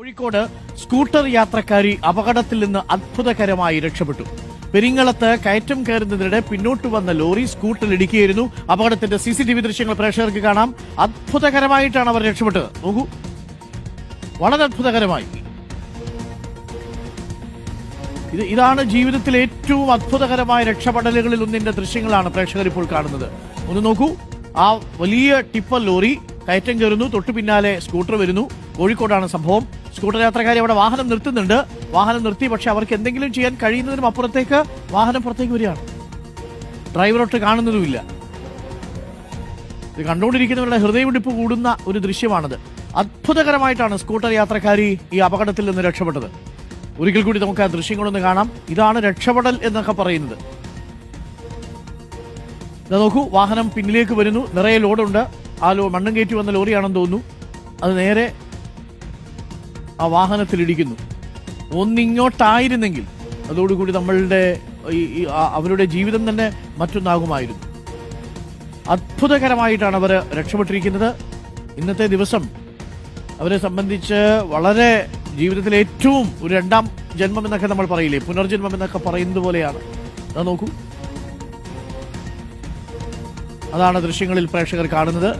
Kozhikode scooter യാത്രക്കാരി അപകടത്തിൽ നിന്ന് അത്ഭുതകരമായി രക്ഷപ്പെട്ടു. പെരിങ്ങളത്ത് കയറ്റം കയറുന്നതിനിടെ പിന്നോട്ട് വന്ന ലോറി സ്കൂട്ടറിൽ ഇടിക്കുകയായിരുന്നു അപകടത്തിന്റെ സി സി ടി വി ദൃശ്യങ്ങൾ പ്രേക്ഷകർക്ക് കാണാം. അത്ഭുതകരമായിട്ടാണ് അവർ രക്ഷപ്പെട്ടത്. നോക്കൂ. വളരെ അത്ഭുതകരമായി. ഇത് ഇതാണ് ജീവിതത്തിലെ ഏറ്റവും അത്ഭുതകരമായ രക്ഷപ്പെടലുകളിൽ ഒന്നിന്റെ ദൃശ്യങ്ങളാണ് പ്രേക്ഷകർ ഇപ്പോൾ കാണുന്നത്. ഒന്ന് നോക്കൂ. ആ വലിയ ടിപ്പർ ലോറി കയറ്റം കയറുന്നു. തൊട്ടു പിന്നാലെ സ്കൂട്ടർ വരുന്നു. കോഴിക്കോടാണ് സംഭവം. സ്കൂട്ടർ യാത്രക്കാരി അവിടെ വാഹനം നിർത്തുന്നുണ്ട്. വാഹനം നിർത്തി പക്ഷെ അവർക്ക് എന്തെങ്കിലും ചെയ്യാൻ കഴിയുന്നതിനും അപ്പുറത്തേക്ക് വാഹനം പുറത്തേക്ക് വരികയാണ്. ഡ്രൈവറൊട്ട് കാണുന്നതുമില്ല. ഇത് കണ്ടുകൊണ്ടിരിക്കുന്നവരുടെ ഹൃദയമിടിപ്പ് കൂടുന്ന ഒരു ദൃശ്യമാണത്. അത്ഭുതകരമായിട്ടാണ് സ്കൂട്ടർ യാത്രക്കാരി ഈ അപകടത്തിൽ നിന്ന് രക്ഷപ്പെട്ടത്. ഒരിക്കൽ കൂടി നമുക്ക് ആ ദൃശ്യങ്ങളൊന്ന് കാണാം. ഇതാണ് രക്ഷപ്പെടൽ എന്നൊക്കെ പറയുന്നത്. നോക്കൂ വാഹനം പിന്നിലേക്ക് വരുന്നു. നിറയെ ലോഡുണ്ട്. ആ ലോ മണ്ണും കയറ്റി വന്ന ലോറിയാണെന്ന് തോന്നുന്നു. അത് നേരെ ആ വാഹനത്തിലിടിക്കുന്നു. ഒന്നിങ്ങോട്ടായിരുന്നെങ്കിൽ അതോടുകൂടി നമ്മളുടെ ഈ അവരുടെ ജീവിതം തന്നെ മറ്റൊന്നാകുമായിരുന്നു. അത്ഭുതകരമായിട്ടാണ് അവർ രക്ഷപ്പെട്ടിരിക്കുന്നത്. ഇന്നത്തെ ദിവസം അവരെ സംബന്ധിച്ച് വളരെ ജീവിതത്തിലെ ഏറ്റവും ഒരു രണ്ടാം ജന്മം എന്നൊക്കെ നമ്മൾ പറയില്ലേ? പുനർജന്മം എന്നൊക്കെ പറയുന്നത് പോലെയാണ്. അത് നോക്കൂ. അതാണ് ദൃശ്യങ്ങളിൽ പ്രേക്ഷകർ കാണുന്നത്.